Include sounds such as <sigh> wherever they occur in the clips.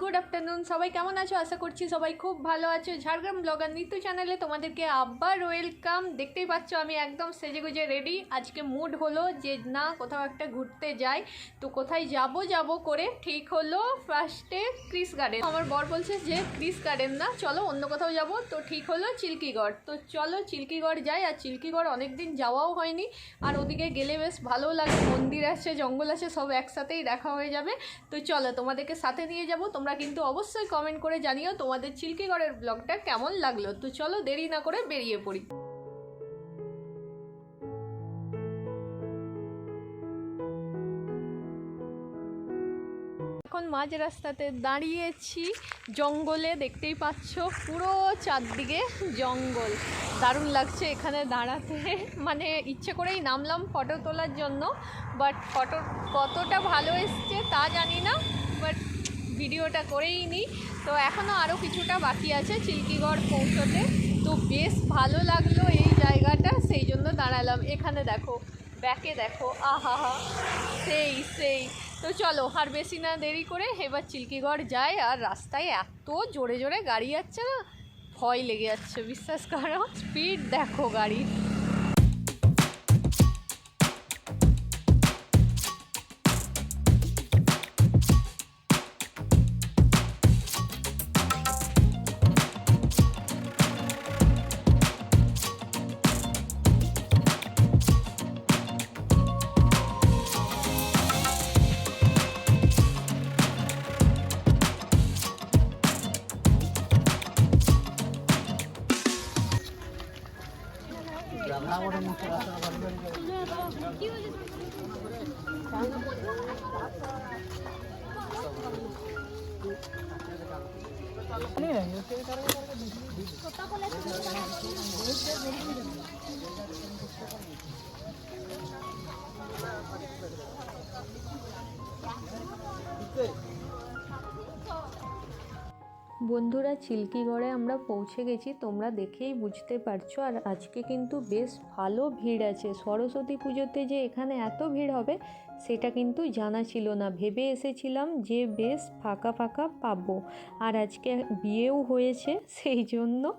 Good afternoon সবাই কেমন আছো? আশা করছি সবাই খুব ভালো আছো। ঝাড়গ্রাম ব্লগার নিত্য চ্যানেলে তোমাদেরকে আবার ওয়েলকাম দেখতেই পাচ্ছ আমি একদম সেজে গুজে রেডি আজকে মুড হলো যে না, কোথাও একটা ঘুরতে যাই। তো কোথায় যাব যাব করে ঠিক হলো ফার্স্টে ক্রিস গার্ডেন আমার বর বলছে যে ক্রিস গার্ডেন না, চলো অন্য কোথাও যাব। তো ঠিক হলো চিল্কিগড় তো চলো চিল্কিগড় যাই। আর চিল্কিগড় অনেক দিন যাওয়াও হয়নি। আর ওদিকে গেলে বেশ ভালো লাগে। মন্দির আছে, জঙ্গল আছে, সব একসাথেই দেখা হয়ে যাবে। তো চলো তোমাদেরকে সাথে নিয়ে যাব। তোমরা কিন্তু অবশ্যই কমেন্ট করে জানিও তোমাদের চিল্কিগড়ের ব্লগটা কেমন লাগল। তো চলো দেরি না করে বেরিয়ে পড়ি। এখন মাঝ রাস্তাতে দাঁড়িয়েছি জঙ্গলে, দেখতেই পাচ্ছ পুরো চারদিকে জঙ্গল। দারুণ লাগছে এখানে দাঁড়াতে। মানে ইচ্ছে করেই নামলাম ফটো তোলার জন্য বাট ফটো কতটা ভালো এসছে তা জানি না বাট ভিডিওটা করেই নিই তো এখনও আরও কিছুটা বাকি আছে চিল্কিগড় পৌঁছতে। তো বেশ ভালো লাগল এই জায়গাটা, সেই জন্য দাঁড়ালাম। এখানে দেখো ব্যাকে দেখো, আহা হা, সেই সেই। তো চলো, আর বেশি না দেরি করে এবার চিল্কিগড় যায় আর রাস্তায় এত জোরে জোরে গাড়ি যাচ্ছে না, ভয় লেগে যাচ্ছে, বিশ্বাস করো। স্পিড দেখো গাড়ির। ਨਹੀਂ ਨਹੀਂ ਉਸੇ ਕਰਕੇ ਕਰਕੇ ਛੋਟਾ ਕੋਲੇ ਸੀ ਜੋ ਕਰਾ ਉਹ ਤੇ ਬੜੀ ਨਹੀਂ ਰਹੀ ਜਿਹੜਾ ਕਿਸੇ ਕੋਲ ਨਹੀਂ বন্ধুরা, চিল্কিগড়ে আমরা পৌঁছে গেছি। তোমরা দেখেই বুঝতে পারছ। আর আজকে কিন্তু বেশ ভালো ভিড় আছে। সরস্বতী পুজোতে যে এখানে এত ভিড় হবে, সেটা কিন্তু জানা ছিল না। ভেবে এসেছিলাম যে বেশ ফাঁকা ফাঁকা পাবো। আর আজকে বিয়েও হয়েছে, সেই জন্য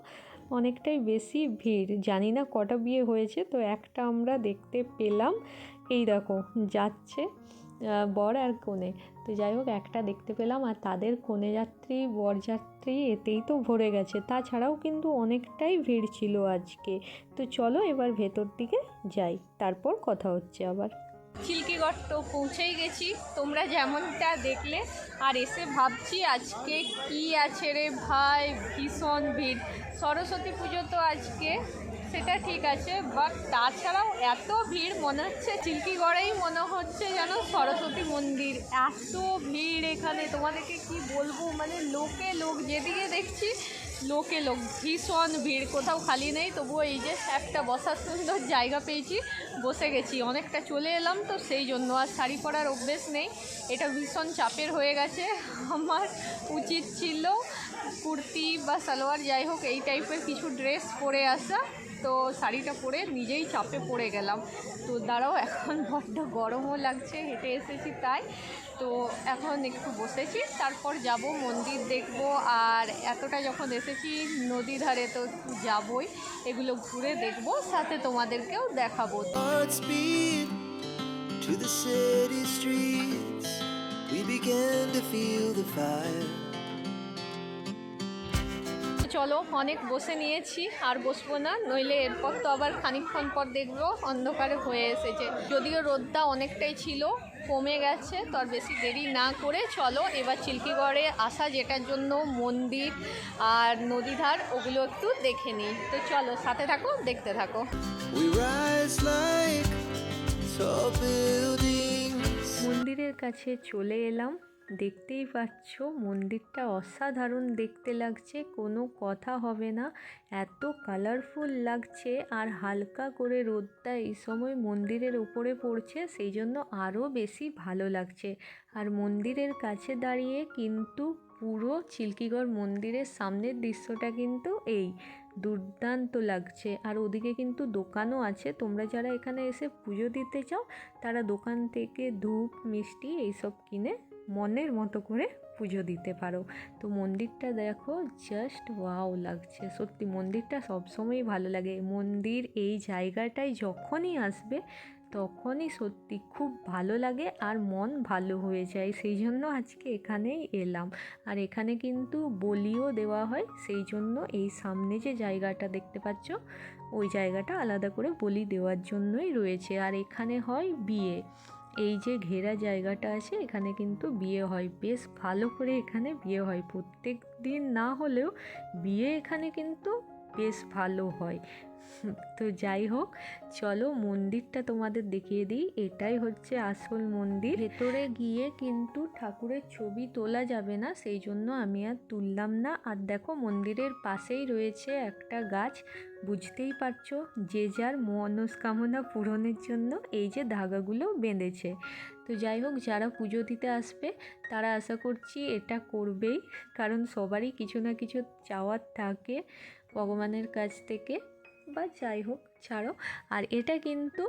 অনেকটাই বেশি ভিড়। জানি না কটা বিয়ে হয়েছে, তো একটা আমরা দেখতে পেলাম। এই দেখো, যাচ্ছে। বর আর কনে। তো যাই হোক, একটা দেখতে পেলাম আর তাদের কনে যাত্রী বরযাত্রী এতেই তো ভরে গেছে। তাছাড়াও কিন্তু অনেকটাই ভিড় ছিল আজকে। তো চলো এবার ভেতর দিকে যাই। তারপর কথা হচ্ছে আবার। চিল্কিগড় পৌঁছেই গেছি। তোমরা যেমনটা দেখলে আর এসে ভাবছি আজকে কি আছে রে ভাই, ভীষণ ভিড়। সরস্বতী পুজো তো আজকে সেটা ঠিক আছে বাট তাছাড়াও এত ভিড় মনে হচ্ছে, চিল্কিগড়েই মনে হচ্ছে যেন সরস্বতী মন্দির। এত ভিড় এখানে, তোমাদেরকে কি বলব? মানে লোকে লোক, যেদিকে দেখছি, লোকে লোক, ভীষণ ভিড়। কোথাও খালি নেই, তবুও এই যে একটা বসার সুন্দর জায়গা পেয়েছি, বসে গেছি। অনেকটা চলে এলাম তো, সেই জন্য আর শাড়ি পরার অভ্যেস নেই। এটা ভীষণ চাপের হয়ে গেছে। আমার উচিত ছিল কুর্তি বা সালোয়ার, যাই হোক, এই টাইপের কিছু ড্রেস পরে আসা। তো শাড়িটা পরে নিজেই চাপে পড়ে গেলাম তো দাঁড়াও, এখন বড্ড গরমও লাগছে, হেঁটে এসেছি তাই তো এখন একটু বসেছি, তারপর যাব মন্দির দেখব আর এতটা যখন এসেছি নদী ধারে তো একটু যাবই, এগুলো ঘুরে দেখব, সাথে তোমাদেরকেও দেখাবো. We began to feel the fire. চলো অনেক বসে নিয়েছি আর বসবো না নইলে এরপর তো আবার খানিকক্ষণ পর দেখব অন্ধকারে হয়ে এসেছে। যদিও রোদটা অনেকটাই ছিল কমে গেছে তো আর বেশি দেরি না করে চলো এবার চিল্কিগড়ে আসা যেটার জন্য মন্দির আর নদীধার ওগুলো একটু দেখে নিই। তো চলো সাথে থাকো দেখতে থাকো. মন্দিরের কাছে চলে এলাম। দেখতেই পাচ্ছ, মন্দিরটা অসাধারণ দেখতে লাগছে, কোনো কথা হবে না। এত কালারফুল লাগছে আর হালকা করে রোদটা এই সময় মন্দিরের উপরে পড়ছে, সেই জন্য আরও বেশি ভালো লাগছে। আর মন্দিরের কাছে দাঁড়িয়ে কিন্তু পুরো চিল্কিগড় মন্দিরের সামনের দৃশ্যটা কিন্তু এই, দুর্দান্ত লাগছে। আর ওদিকে কিন্তু দোকানও আছে, তোমরা যারা এখানে এসে পুজো দিতে চাও, তারা দোকান থেকে ধূপ, মিষ্টি এইসব কিনে মনের মতো করে পুজো দিতে পারো। তো মন্দিরটা দেখো জাস্ট ওয়াও লাগছে। সত্যি মন্দিরটা সবসময়ই ভালো লাগে। মন্দির এই জায়গাটায় যখনই আসবে তখনই সত্যি খুব ভালো লাগে আর মন ভালো হয়ে যায়। সেই জন্য আজকে এখানেই এলাম। আর এখানে কিন্তু বলিও দেওয়া হয়। সেই জন্য এই সামনে যে জায়গাটা দেখতে পাচ্ছ, ওই জায়গাটা আলাদা করে বলি দেওয়ার জন্যই রয়েছে। আর এখানে হয় বিয়ে। এই যে ঘেরা জায়গাটা আছে, এখানে কিন্তু বিয়ে হয়। বেশ ভালো করে এখানে বিয়ে হয়। প্রত্যেক দিন না হলেও বিয়ে এখানে কিন্তু বেশ ভালো হয়। তো যাই হোক, চলো মন্দিরটা তোমাদের দেখিয়ে দিই। এটাই হচ্ছে আসল মন্দির। ভেতরে গিয়ে কিন্তু ঠাকুরের ছবি তোলা যাবে না, সেই জন্য আমি আর তুললাম না। আর দেখো মন্দিরের পাশেই রয়েছে একটা গাছ, বুঝতেই পারছ যে যার মনস্কামনা পূরণের জন্য এই যে ধাগাগুলো বেঁধেছে। তো যাই হোক, যারা পুজো দিতে আসবে, তারা আশা করছি এটা করবেই, কারণ সবারই কিছু না কিছু চাওয়ার থাকে ভগবানের কাছ থেকে। বা যাই হোক, ছাড়ো। আর এটা কিন্তু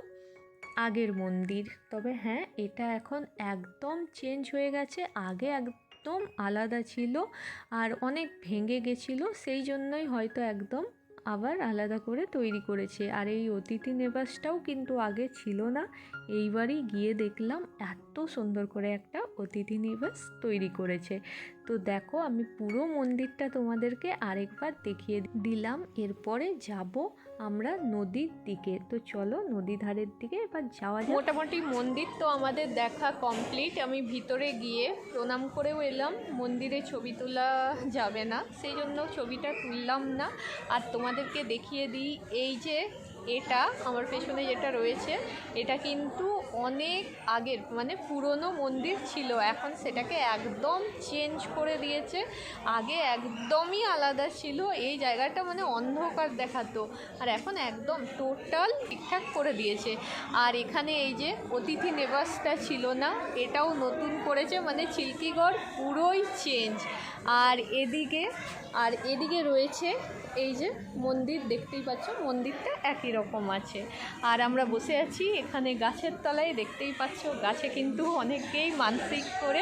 আগের মন্দির। তবে হ্যাঁ এটা এখন একদম চেঞ্জ হয়ে গেছে। আগে একদম আলাদা ছিল আর অনেক ভেঙে গেছিল। সেই জন্যই হয়তো একদম আবার আলাদা করে তৈরি করেছে। আর এই অতিথি নিবাসটাও কিন্তু আগে ছিল না। এইবারই গিয়ে দেখলাম এত সুন্দর করে একটা অতিথি নিবাস তৈরি করেছে। তো দেখো, আমি পুরো মন্দিরটা তোমাদেরকে আরেকবার দেখিয়ে দিলাম। এরপরে যাব আমরা নদীর দিকে। তো চলো নদী ধারের দিকে এবার যাওয়া যাক। মোটামুটি মন্দির তো আমাদের দেখা কমপ্লিট আমি ভিতরে গিয়ে প্রণাম করেও এলাম। মন্দিরে ছবি তোলা যাবে না। সেই জন্য ছবিটা তুললাম না। আর তোমাদেরকে দেখিয়ে দিই, এই যে এটা, আমার পেছনে যেটা রয়েছে, এটা কিন্তু অনেক আগের মানে পুরনো মন্দির ছিল। এখন সেটাকে একদম চেঞ্জ করে দিয়েছে। আগে একদমই আলাদা ছিল। এই জায়গাটা মানে অন্ধকার দেখাতো। আর এখন একদম টোটাল ঠিকঠাক করে দিয়েছে। আর এখানে এই যে অতিথি নিবাসটা ছিল না, এটাও নতুন করেছে। মানে চিল্কিগড় পুরোই চেঞ্জ আর এদিকে আর এদিকে রয়েছে এই যে মন্দির, দেখতেই পাচ্ছ মন্দিরটা একই রকম আছে। আর আমরা বসে আছি এখানে গাছের তলায়। দেখতেই পাচ্ছ, গাছে কিন্তু অনেকেই মানসিক করে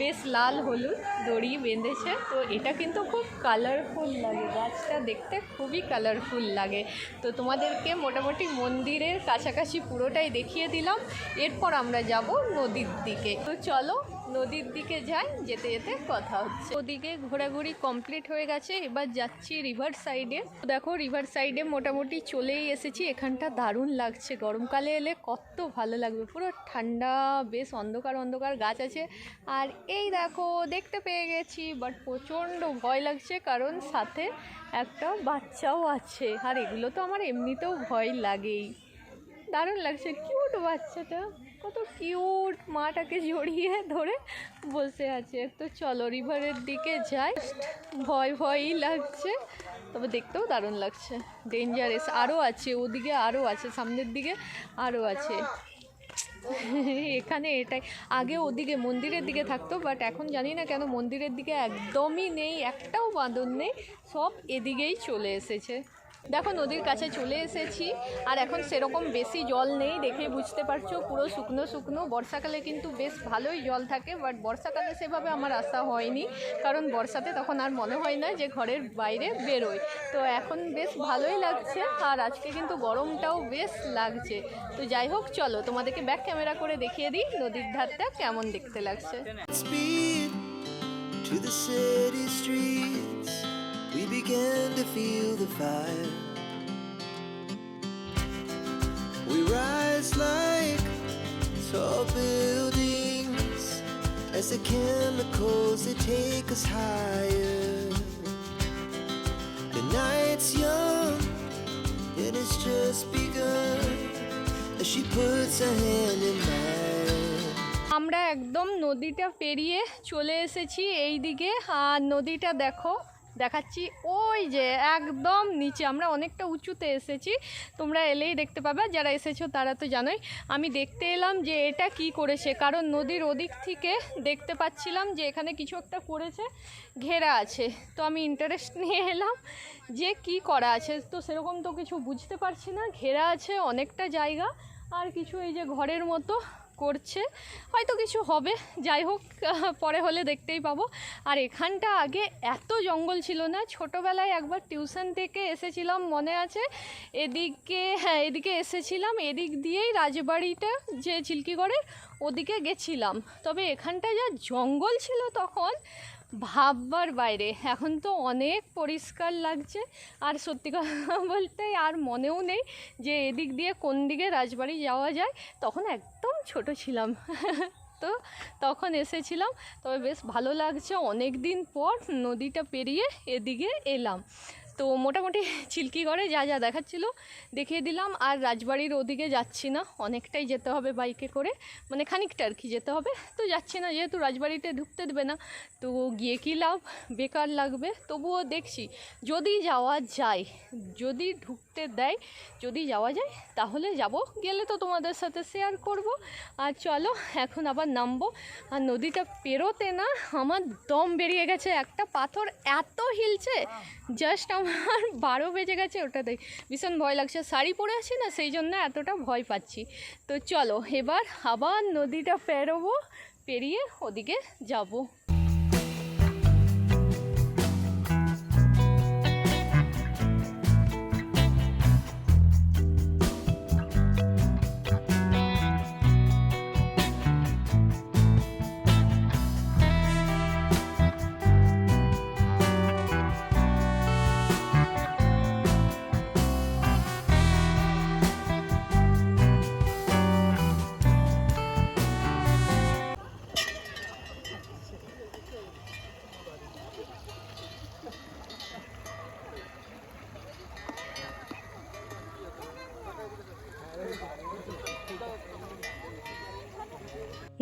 বেশ লাল হলুদ দড়ি বেঁধেছে। তো এটা কিন্তু খুব কালারফুল লাগে, গাছটা দেখতে খুবই কালারফুল লাগে। তো তোমাদেরকে মোটামুটি মন্দিরের কাছাকাছি পুরোটাই দেখিয়ে দিলাম। এরপর আমরা যাব নদীর দিকে। তো চলো নদীর দিকে যাই যেতে যেতে কথা হচ্ছে। ওদিকে ঘোরাঘুরি কমপ্লিট হয়ে গেছে, এবার যাচ্ছি রিভার সাইডে দেখো রিভার সাইডে মোটামুটি চলেই এসেছি, এখানটা দারুণ লাগছে। গরমকালে এলে কত ভালো লাগবে, পুরো ঠান্ডা, বেশ অন্ধকার অন্ধকার গাছ আছে। আর এই দেখো, দেখতে পেয়ে গেছি বাট প্রচণ্ড ভয় লাগছে, কারণ সাথে একটা বাচ্চাও আছে। আর এগুলো তো আমার এমনিতেও ভয় লাগেই। দারুণ লাগছে কিউট বাচ্চাটা। কত কিউট মাটাকে জড়িয়ে ধরে বসে আছে। তো চলো রিভারের দিকে যাই। ভয় ভয়ই লাগছে, তবে দেখতেও দারুণ লাগছে। ডেঞ্জারাস আরও আছে, ওদিকে আরও আছে, সামনের দিকে আরও আছে। এখানে এটাই। আগে ওদিকে মন্দিরের দিকে থাকতো বাট এখন জানি না কেন মন্দিরের দিকে একদমই নেই, একটাও বাঁধন নেই, সব এদিকেই চলে এসেছে। দেখো, নদীর কাছে চলে এসেছি, আর এখন সেরকম বেশি জল নেই দেখে বুঝতে পারছ। পুরো শুকনো শুকনো। বর্ষাকালে কিন্তু বেশ ভালোই জল থাকে বাট বর্ষাকালে সেভাবে আমার আসা হয়নি, কারণ বর্ষাতে তখন আর মনে হয় না যে ঘরের বাইরে বেরোয় তো এখন বেশ ভালোই লাগছে, আর আজকে কিন্তু গরমটাও বেশ লাগছে। তো যাই হোক, চলো তোমাদেরকে ব্যাক ক্যামেরা করে দেখিয়ে দিই, নদীর ধারটা কেমন দেখতে লাগছে। To the city streets. We began to feel the fire. We rise like tall buildings as the chemicals they take us higher. The night's young and it's just begun as she puts her hand in mine. আমরা একদম নদীটা পেরিয়ে চলে এসেছি এই দিকে আর নদীটা দেখো দেখাচ্ছি। ওই যে একদম নিচে, আমরা অনেকটা উঁচুতে এসেছি। তোমরা এলেই দেখতে পাবে, যারা এসেছ তারা তো জানোই। আমি দেখতে এলাম যে এটা কি করেছে, কারণ নদীর ওদিক থেকে দেখতে পাচ্ছিলাম যে এখানে কিছু একটা করেছে, ঘেরা আছে। তো আমি ইন্টারেস্ট নিয়ে এলাম যে কি করা আছে। তো সেরকম তো কিছু বুঝতে পারছি না, ঘেরা আছে অনেকটা জায়গা, আর কিছু এই যে ঘরের মতো। করছে। হয়তো কিছু হবে, যাই হোক পরে হলে দেখতেই পাবো। আর এখানটা আগে এত জঙ্গল ছিল না, ছোটোবেলায় একবার টিউশন থেকে এসেছিলাম, মনে আছে? এদিকে হ্যাঁ এদিকে এসেছিলাম, এদিক দিয়েই রাজবাড়িটা যে চিল্কিগড়ের ওদিকে গেছিলাম। তবে এখানটা যা জঙ্গল ছিল তখন ভাববার বাইরে। এখন তো অনেক পরিষ্কার লাগছে। আর সত্যি কথা <laughs> বলতে আর মনেও নেই যে এদিক দিয়ে কোন দিকে রাজবাড়ি যাওয়া যায়। তখন একদম ছোট ছিলাম। <laughs> তো তখন এসেছিলাম। তবে বেশ ভালো লাগছে। অনেক দিন পর নদীটা পেরিয়ে এদিকে এলাম। তো মোটামুটি চিল্কিগড়ে যা যা দেখাচ্ছিল দেখিয়ে দিলাম। আর রাজবাড়ির ওদিকে যাচ্ছি না অনেকটাই যেতে হবে বাইকে করে। মানে খানিকটা আর কি যেতে হবে। তো যাচ্ছি না যেহেতু রাজবাড়িতে ঢুকতে দেবে না তো গিয়ে কী লাভ? বেকার লাগবে। তবুও দেখছি যদি যাওয়া যায় যদি ঢুকতে দেয় যদি যাওয়া যায় তাহলে যাব। গেলে তো তোমাদের সাথে শেয়ার করব। আর চলো এখন আবার নামবো। আর নদীটা পেরোতে না আমার দম বেরিয়ে গেছে। একটা পাথর এত হিলছে জাস্ট আমার <laughs> বারো বেজে গেছে ওটাতে ভীষণ ভয় লাগছে। শাড়ি পরে আছি না, সেই জন্য এতটা ভয় পাচ্ছি। তো চলো, এবার আবার নদীটা পেরোবো, পেরিয়ে ওদিকে যাব।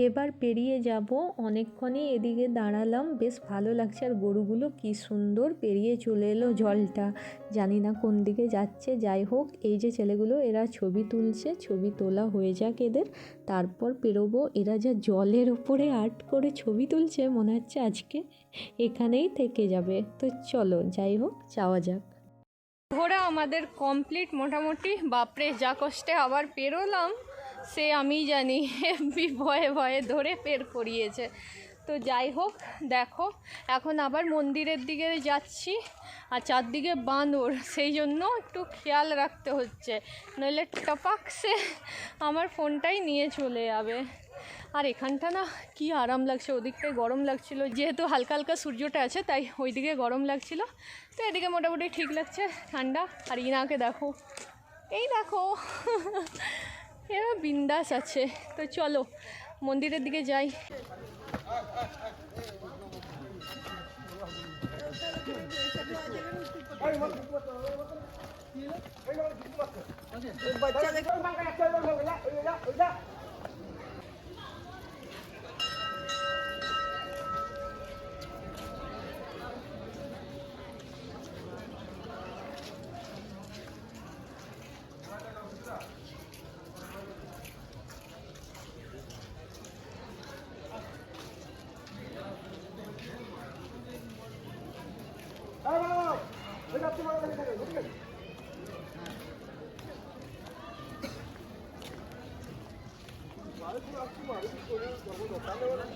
এবার পেরিয়ে যাব। অনেকক্ষণই এদিকে দাঁড়ালাম। বেশ ভালো লাগছে। আর গরুগুলো কি সুন্দর পেরিয়ে চলে এলো জলটা। জানি না কোন দিকে যাচ্ছে। যাই হোক, এই যে ছেলেগুলো, এরা ছবি তুলছে। ছবি তোলা হয়ে যাক এদের। তারপর পেরোবো। এরা যা জলের ওপরে আর্ট করে ছবি তুলছে, মনে হচ্ছে আজকে এখানেই থেকে যাবে। তো চলো, যাই হোক, যাওয়া যাক। ঘোরা আমাদের কমপ্লিট মোটামুটি। বাপরে, যা কষ্টে আবার পেরোলাম। সে আমি জানি <laughs> হেব্বি ভয়ে ভয়ে ধরে পের করিয়েছে তো যাই হোক, দেখো, এখন আবার মন্দিরের দিকে যাচ্ছি, আর চারদিকে বাঁদর সেই জন্য একটু খেয়াল রাখতে হচ্ছে। নইলে টপাক সে আমার ফোনটাই নিয়ে চলে যাবে। আর এখানটা না কি আরাম লাগছে ওদিকটায় গরম লাগছিল। যেহেতু হালকা হালকা সূর্যটা আছে, তাই ওইদিকে গরম লাগছিল। তো এদিকে মোটামুটি ঠিক লাগছে ঠান্ডা। আর ইনাকে দেখো, এই দেখো <laughs> এরা বিন্দাস আছে। তো চলো মন্দিরের দিকে যাই। একদম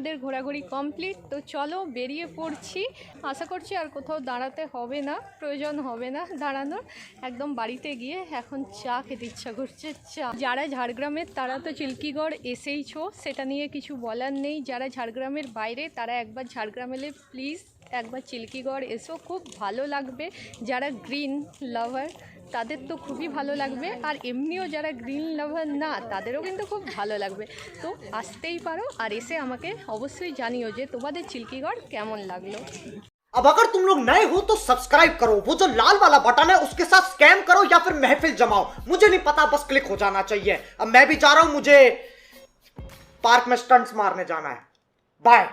আমাদের ঘোরাঘুরি কমপ্লিট তো চলো বেরিয়ে পড়ছি। আশা করছি আর কোথাও দাঁড়াতে হবে না, প্রয়োজন হবে না দাঁড়ানোর। একদম বাড়িতে গিয়ে এখন চা খেতে ইচ্ছা করছে, চা। যারা ঝাড়গ্রামের, তারা তো চিল্কিগড় এসেইছো, সেটা নিয়ে কিছু বলার নেই। যারা ঝাড়গ্রামের বাইরে, তারা একবার ঝাড়গ্রাম এলে প্লিজ একবার চিল্কিগড় এসো খুব ভালো লাগবে যারা গ্রিন লাভার তাদের তো খুবই ভালো লাগবে আর এমনিও যারা গ্রিন লাভার না তাদেরও কিন্তু খুব ভালো লাগবে তো আসতেই পারো আর এসে আমাকে অবশ্যই জানিও যে তোমাদের চিল্কিগড় কেমন লাগলো अब अगर तुम लोग नए हो तो सब्सक्राइब करो वो जो लाल वाला बटन है उसके साथ स्कैम करो या फिर महफिल जमाओ मुझे नहीं पता बस क्लिक हो जाना चाहिए अब मैं भी जा रहा हूं मुझे पार्क में स्टंट्स मारने जाना है बाय